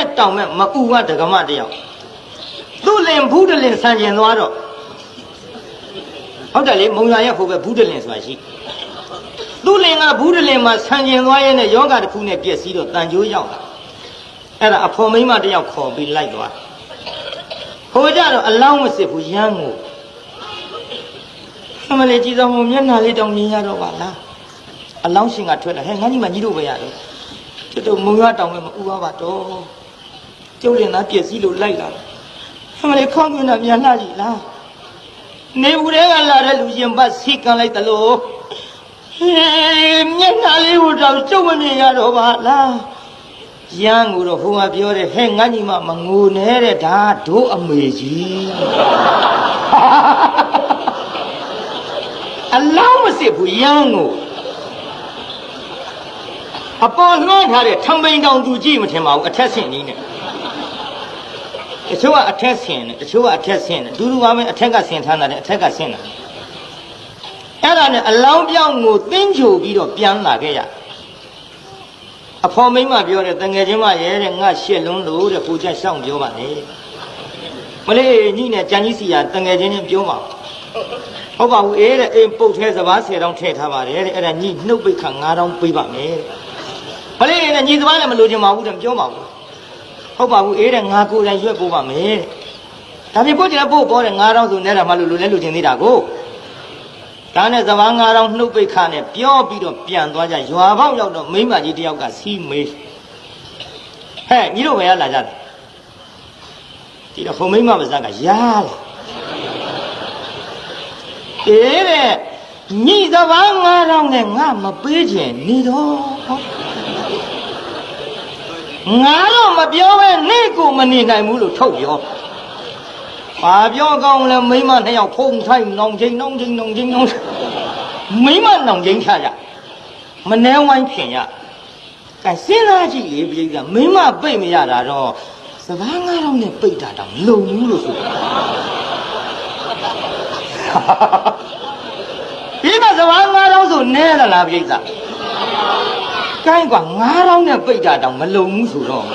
မဲ့တောင်မဲ့မအူကဒကမတယောက်သူ့လင်ဘူးတလင်ဆန်ကျင်သွားတော့ဟုတ်တယ်လေမုံရွာရဲ့ဟိုဘက်ဘူးတလင်ဆိုတာရှိသူ့လင်ကဘူးတလင်မှာဆန်ကျင်သွားရဲ့နဲ့ယောဂတစ်ခုနဲ့ပြည့်စည်တော့တန်ကြိုးရောက်လာအဲ့ဒါအဖော်မိန်းမတယောက်ခေါ်ပြီးလိုက်သွားဟိုကြတော့အလောင်းမစစ်ဘူးရမ်းကိုအမလေးကြည်တော်မမျက်နှာလေးတောင်မြင်ရတော့ပါလားအလောင်းရှင်ကထွက်လာဟဲ့ငါညီမညီတို့ပဲရတယ်ကျွတ်တို့မုံရွာတောင်မဲ့မဥပါပါတော့ ကျုပ်လင်သားပြည့်စည်လို့လိုက်လာတယ်အမလေးခေါင်းမြင်တာမြန်လှကြည့်လားနေဘူးတဲ့ကလာတဲ့လူရှင်ပတ်စီကန်လိုက်တယ်လို့ဟေးမျက်နှာလေးကိုတော့ကျုပ်မမြင်ရတော့ပါလားရန်ကိုတော့ဟိုကပြောတယ်ဟဲ့ငါညီမမငိုနဲ့တဲ့ဒါဒို့အမေကြီးအလောင်းမစစ်ဘူးရန်ကိုအပေါ်လွှမ်းထားတဲ့ထံပိန်တောင်သူကြည့်မထင်ပါဘူးအထက်ဆင့်ကြီးနဲ့ တချို့ကအထက်ဆင့်တယ်တချို့ကအထက်ဆင့်တယ်ဒူးဒူးပါမယ်အထက်ကဆင့်ထားတာတဲ့အထက်ကဆင့်တာအဲ့ဒါနဲ့အလောင်းပြောင်းကိုသင်းချိုပြီးတော့ပြန်လာခဲ့ရအဖော်မိန်းမပြောတယ်တငယ်ချင်းမရဲတဲ့ငါရှက်လုံးလို့တဲ့ကိုချက်ရှောင်းပြောပါလေမလေးညီနဲ့ကြံကြီးစီရတငယ်ချင်းချင်းပြောပါဟုတ်ပါဘူးအေးတဲ့အိမ်ပုတ်ထဲစပား10တောင်းထည့်ထားပါတယ်တဲ့အဲ့ဒါညီနှုတ်ပိတ်ခါ9တောင်းပေးပါမယ်တဲ့မလေးနဲ့ညီစပားလည်းမလိုချင်ပါဘူးတဲ့ပြောပါဘူး ဟုတ်ပါဘူးအေးတဲ့ငါကိုယ်တိုင်ရွက်ပို့ပါမယ်တဲ့ဒါပြင်ပို့ကြပို့ပေါ်တဲ့9တောင်းဆိုနေတာမှလို့လိုလဲလိုချင်သေးတာကိုဒါနဲ့စပား9တောင်းနှုတ်ပိတ်ခါနဲ့ပြောပြီးတော့ပြန်သွားကြရွာပေါက်ရောက်တော့မိန်းမကြီးတယောက်ကစီးမေးဟဲ့ညီတို့ဘယ်ကလာကြလဲဒီတော့ဟိုမိန်းမပါဇက်ကရားလာအေးတဲ့ညီစပား9000နဲ့ငါမပေးချင်နေတော့ ငါတော့မပြောပဲနေကိုမနေနိုင်ဘူးလို့ထုတ်ပြောဘာပြောကောင်းလဲမိန်းမနှစ်ယောက်ဖုံထိုင်နောင်ချင်းနောင်ချင်းနောင်ချင်းနောင်ချင်းမိန်းမနောင်ချင်းချကြမနှဲဝိုင်းဖြင်ရကဲစဉ်းစားကြည့်လေပြည်ကမိန်းမပိတ်မရတာတော့စပား9000နဲ့ပိတ်တာတောင်လုံဘူးလို့ဆိုတာဒီမှာစဝါ9000ဆိုနဲသလားပြိဿ ကိုင်းกว่า9000နဲ့ပိတ်တာတောင်မလုံဘူးဆိုတော့